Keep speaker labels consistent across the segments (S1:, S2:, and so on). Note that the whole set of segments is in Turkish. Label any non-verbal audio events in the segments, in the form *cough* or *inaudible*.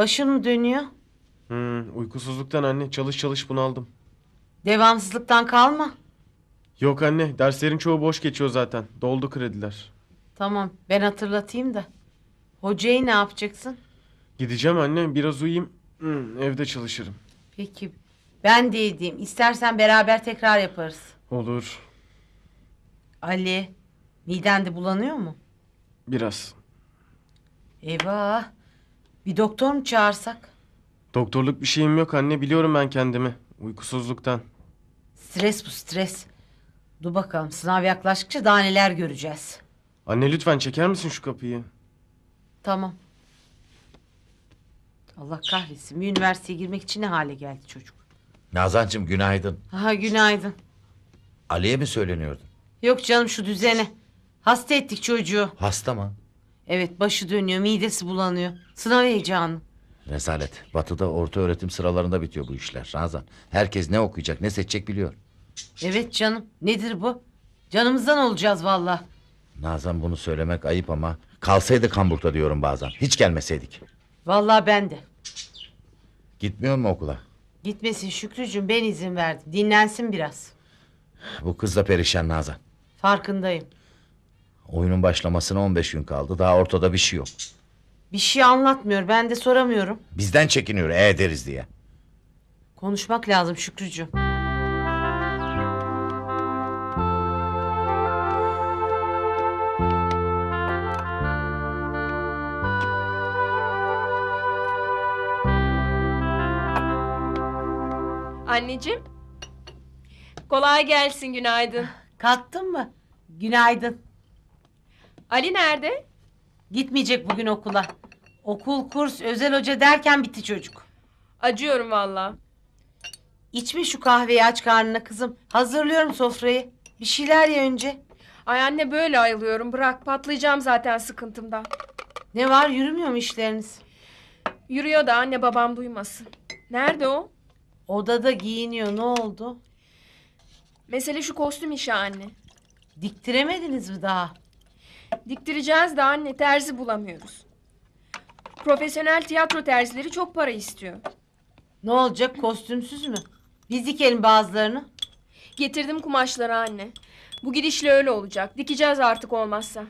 S1: Başın mı dönüyor?
S2: Hmm, uykusuzluktan anne çalış çalış bunaldım.
S1: Devamsızlıktan kalma.
S2: Yok anne derslerin çoğu boş geçiyor zaten. Doldu krediler.
S1: Tamam ben hatırlatayım da. Hocayı ne yapacaksın?
S2: Gideceğim anne biraz uyuyayım. Hmm, evde çalışırım.
S1: Peki ben de edeyim. İstersen beraber tekrar yaparız.
S2: Olur.
S1: Ali miden de bulanıyor mu?
S2: Biraz.
S1: Eyvah. Bir doktor mu çağırsak?
S2: Doktorluk bir şeyim yok anne biliyorum ben kendimi. Uykusuzluktan.
S1: Stres bu stres. Dur bakalım sınav yaklaştıkça daha neler göreceğiz.
S2: Anne lütfen çeker misin şu kapıyı?
S1: Tamam. Allah kahretsin. Bir üniversiteye girmek için ne hale geldi çocuk.
S3: Nazancığım günaydın.
S1: Aha günaydın.
S3: Ali'ye mi söyleniyordun?
S1: Yok canım şu düzene. Hasta ettik çocuğu.
S3: Hasta mı?
S1: Evet başı dönüyor, midesi bulanıyor. Sınav heyecanı.
S3: Rezalet. Batı'da orta öğretim sıralarında bitiyor bu işler. Nazan. Herkes ne okuyacak ne seçecek biliyor.
S1: Evet canım. Nedir bu? Canımızdan olacağız valla.
S3: Nazan bunu söylemek ayıp ama kalsaydı Hamburg'da diyorum bazen. Hiç gelmeseydik.
S1: Valla ben de.
S3: Gitmiyor mu okula?
S1: Gitmesin Şükrücüğüm ben izin verdim. Dinlensin biraz.
S3: Bu kız da perişan Nazan.
S1: Farkındayım.
S3: Oyunun başlamasına 15 gün kaldı. Daha ortada bir şey yok.
S1: Bir şey anlatmıyor. Ben de soramıyorum.
S3: Bizden çekiniyor e deriz diye.
S1: Konuşmak lazım Şükrücüğüm.
S4: Anneciğim. Kolay gelsin günaydın.
S1: Kalktın mı? Günaydın.
S4: Ali nerede?
S1: Gitmeyecek bugün okula. Okul, kurs, özel hoca derken bitti çocuk.
S4: Acıyorum valla.
S1: İçme şu kahveyi aç karnına kızım. Hazırlıyorum sofrayı. Bir şeyler ye önce.
S4: Ay anne böyle ayılıyorum bırak patlayacağım zaten sıkıntımdan.
S1: Ne var yürümüyor mu işleriniz?
S4: Yürüyor da anne babam duymasın. Nerede o?
S1: Odada giyiniyor ne oldu?
S4: Mesele şu kostüm işi anne.
S1: Diktiremediniz mi daha?
S4: Diktireceğiz de anne terzi bulamıyoruz. Profesyonel tiyatro terzileri çok para istiyor.
S1: Ne olacak kostümsüz mü? Biz dikelim bazılarını.
S4: Getirdim kumaşları anne. Bu gidişle öyle olacak. Dikeceğiz artık olmazsa.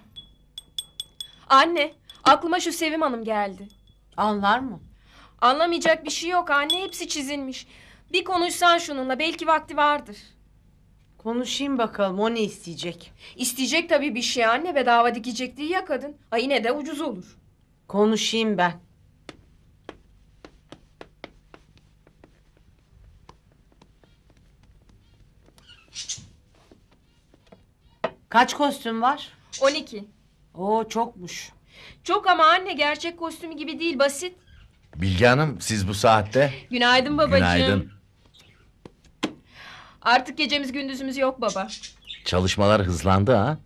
S4: Anne aklıma şu Sevim Hanım geldi.
S1: Anlar mı?
S4: Anlamayacak bir şey yok anne. Hepsi çizilmiş. Bir konuşsan şununla belki vakti vardır.
S1: Konuşayım bakalım o ne isteyecek.
S4: İsteyecek tabii bir şey anne. Bedava dikecek değil ya kadın. Ha yine de ucuz olur.
S1: Konuşayım ben. Kaç kostüm var?
S4: 12.
S1: Oo çokmuş.
S4: Çok ama anne gerçek kostümü gibi değil basit.
S3: Bilge Hanım siz bu saatte.
S4: Günaydın babacığım.
S3: Günaydın.
S4: Artık gecemiz gündüzümüz yok baba.
S3: Çalışmalar hızlandı ha.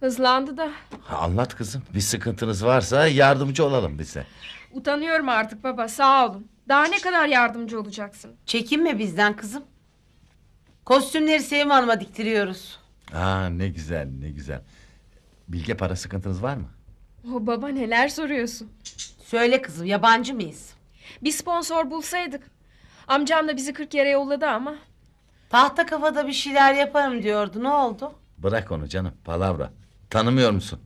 S4: Hızlandı da.
S3: Ha, Anlat kızım. Bir sıkıntınız varsa yardımcı olalım bize.
S4: Utanıyorum artık baba sağ olun. Daha ne kadar yardımcı olacaksın?
S1: Çekinme bizden kızım. Kostümleri Sevim Hanım'a diktiriyoruz.
S3: Aa ne güzel ne güzel. Bilge para sıkıntınız var mı?
S4: O baba neler soruyorsun?
S1: Söyle kızım yabancı mıyız?
S4: Bir sponsor bulsaydık. Amcam da bizi 40 yere yolladı ama.
S1: Tahta kafada bir şeyler yaparım diyordu. Ne oldu?
S3: Bırak onu canım palavra. Tanımıyor musun?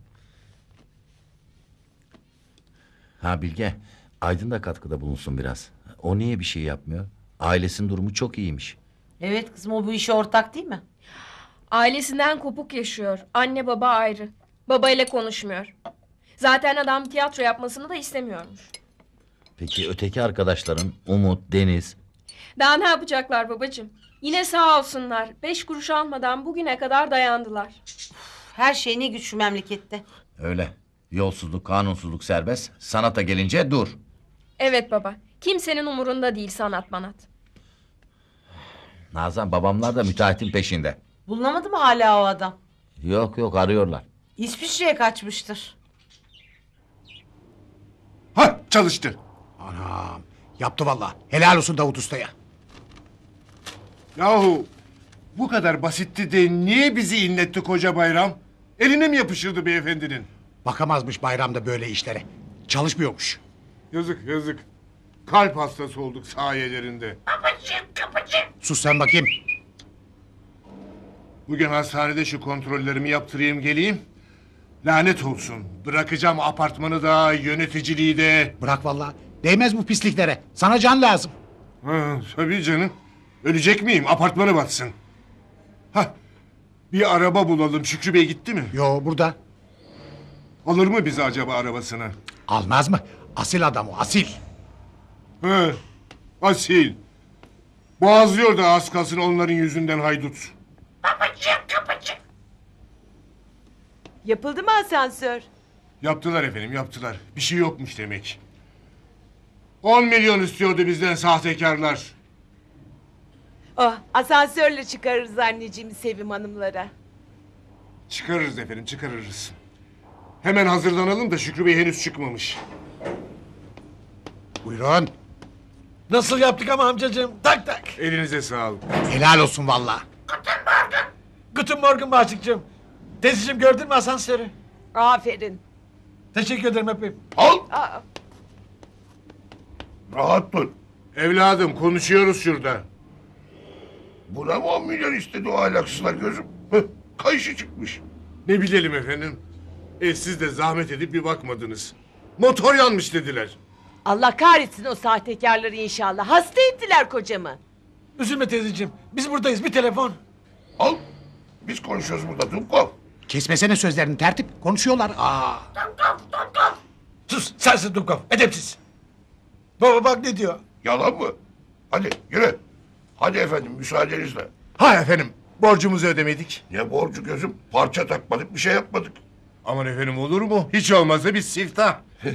S3: Ha Bilge Aydın da katkıda bulunsun biraz. O niye bir şey yapmıyor? Ailesinin durumu çok iyiymiş.
S1: Evet kızım o bu işe ortak değil mi?
S4: Ailesinden kopuk yaşıyor. Anne baba ayrı. Babayla konuşmuyor. Zaten adam tiyatro yapmasını da istemiyormuş.
S3: Peki öteki arkadaşların Umut, Deniz
S4: Daha ne yapacaklar babacığım? Yine sağ olsunlar. Beş kuruş almadan bugüne kadar dayandılar.
S1: Her şey ne güç şu memlekette.
S3: öyle. Yolsuzluk, kanunsuzluk serbest. Sanata gelince dur.
S4: Evet baba. Kimsenin umurunda değil sanat manat.
S3: Nazan babamlar da müteahhitin peşinde.
S1: Bulunamadı mı hala o adam?
S3: Yok yok arıyorlar.
S1: İsviçre'ye kaçmıştır.
S5: Ha çalıştı. Anam yaptı valla. Helal olsun Davut Usta'ya.
S6: Yahu bu kadar basitti de niye bizi inletti koca bayram? Eline mi yapışırdı beyefendinin?
S5: Bakamazmış bayramda böyle işlere. Çalışmıyormuş.
S6: Yazık yazık. Kalp hastası olduk sayelerinde.
S5: Sus sen bakayım.
S6: Bugün hastanede şu kontrollerimi yaptırayım geleyim. Lanet olsun. Bırakacağım apartmanı da yöneticiliği de.
S5: Bırak vallahi. Değmez bu pisliklere. Sana can lazım.
S6: Ha, tabii canım. Ölecek miyim? Apartmanı batsın. Hah. Bir araba bulalım. Şükrü Bey gitti mi?
S5: Yo burada.
S6: Alır mı bizi acaba arabasına?
S5: Almaz mı? Asil adam o asil.
S6: He. Asil. Boğazlıyor da az kalsın onların yüzünden haydut.
S1: Yapıldı mı asansör?
S6: Yaptılar efendim yaptılar. Bir şey yokmuş demek. 10 milyon istiyordu bizden sahtekarlar.
S1: Oh, asansörle çıkarırız anneciğim Sevim hanımlara.
S6: Çıkarırız efendim çıkarırız. Hemen hazırlanalım da Şükrü Bey henüz çıkmamış.
S5: Buyurun.
S7: Nasıl yaptık ama amcacığım? Tak tak.
S6: Elinize sağlık.
S5: Helal olsun vallahi.
S7: Guten Morgen Bahçık'cığım. Teyzeciğim gördün mü asansörü?
S1: Aferin.
S7: Teşekkür ederim öpeyim.
S6: Al.
S1: Aa,
S6: Rahat dur. Evladım konuşuyoruz şurada.
S8: Buna mı 10 milyon istedi o ahlaksızlar gözüm? Hıh, kayışı çıkmış.
S6: Ne bilelim efendim. E siz de zahmet edip bir bakmadınız. Motor yanmış dediler.
S1: Allah kahretsin o sahtekarları inşallah. Hasta ettiler kocamı.
S7: Üzülme teyzeciğim. Biz buradayız. Bir telefon.
S8: Al. Biz konuşuyoruz burada Dumkov.
S5: Kesmesene sözlerini tertip. Konuşuyorlar. Aa.
S7: Sus. Sensin Dumkov. Edepsiz. Baba bak ne diyor.
S8: Yalan mı? Hadi yürü. Hadi efendim müsaadenizle.
S6: Ha efendim borcumuzu ödemedik.
S8: Ne borcu gözüm? Parça takmadık bir şey yapmadık.
S6: Aman efendim olur mu? Hiç olmazsa bir siftah. *laughs*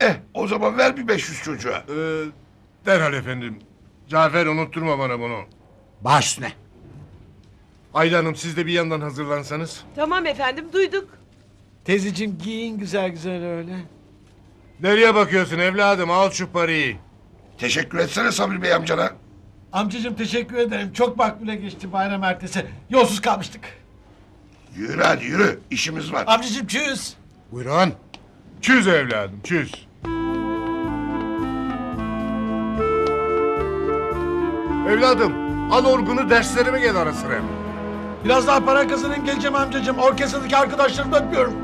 S8: Eh o zaman ver bir 500 çocuğa.
S6: Ee, derhal efendim. Cafer unutturma bana bunu.
S5: Baş üstüne.
S6: Ayla Hanım siz de bir yandan hazırlansanız.
S1: Tamam efendim duyduk.
S7: Teyzeciğim giyin güzel güzel öyle.
S6: Nereye bakıyorsun evladım? Al şu parayı.
S8: Teşekkür etsene Sabri Bey amcana.
S7: Amcacığım teşekkür ederim. Çok makbule geçti bayram ertesi. Yolsuz kalmıştık.
S8: Yürü hadi yürü. İşimiz var.
S7: Amcacığım çüz.
S5: Buyurun.
S6: Çüz evladım çüz. Evladım al orgunu derslerime gel ara sıra.
S7: Biraz daha para kazanın geleceğim amcacığım. Orkestradaki arkadaşlarımı da öpüyorum.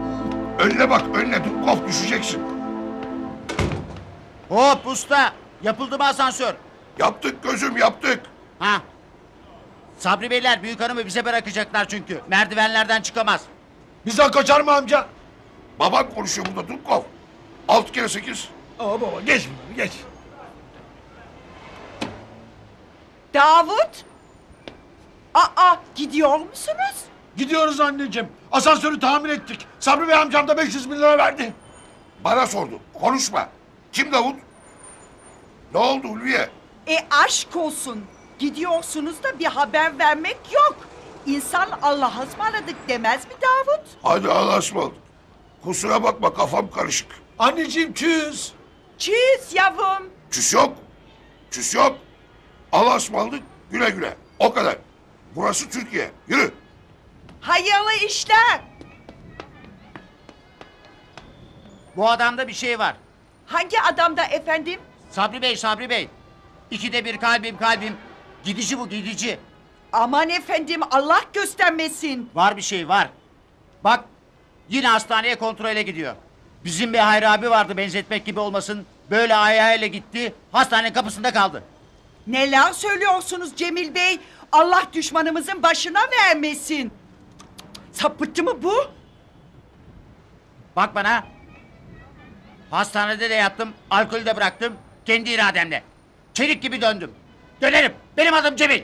S8: Önüne bak önüne Dumkov düşeceksin.
S9: Hop usta. Yapıldı mı asansör?
S8: Yaptık gözüm yaptık.
S9: Ha. Sabri Beyler büyük hanımı bize bırakacaklar çünkü. Merdivenlerden çıkamaz.
S7: Bizden kaçar mı amca?
S8: Baban konuşuyor burada Dumkov. Altı kere sekiz.
S7: Aa baba geç geç.
S1: Davut? Aa gidiyor musunuz?
S7: Gidiyoruz anneciğim. Asansörü tamir ettik. Sabri Bey amcam da 500 bin lira verdi.
S8: Bana sordu. Konuşma. Kim Davut? Ne oldu Ulviye?
S10: E aşk olsun. Gidiyorsunuz da bir haber vermek yok. İnsan Allah'a ısmarladık demez mi Davut?
S8: Hadi Allah'a ısmarladık. Kusura bakma kafam karışık.
S7: Anneciğim çüz.
S10: Çüz yavrum.
S8: Küs yok. Küs yok. Allah'a ısmarladık güle güle. O kadar. Burası Türkiye. Yürü.
S10: Hayırlı işler.
S9: Bu adamda bir şey var.
S10: Hangi adamda efendim?
S9: Sabri Bey, Sabri Bey. İkide bir kalbim kalbim. Gidici bu gidici.
S10: Aman efendim Allah göstermesin.
S9: Var bir şey var. Bak yine hastaneye kontrole gidiyor. Bizim bir Hayri abi vardı benzetmek gibi olmasın. Böyle ayağıyla gitti. Hastanenin kapısında kaldı.
S10: Neler söylüyorsunuz Cemil Bey? Allah düşmanımızın başına vermesin. Sapıttı mı bu?
S9: Bak bana. Hastanede de yattım. Alkolü de bıraktım. Kendi irademle. Çelik gibi döndüm. Dönerim. Benim adım Cemil.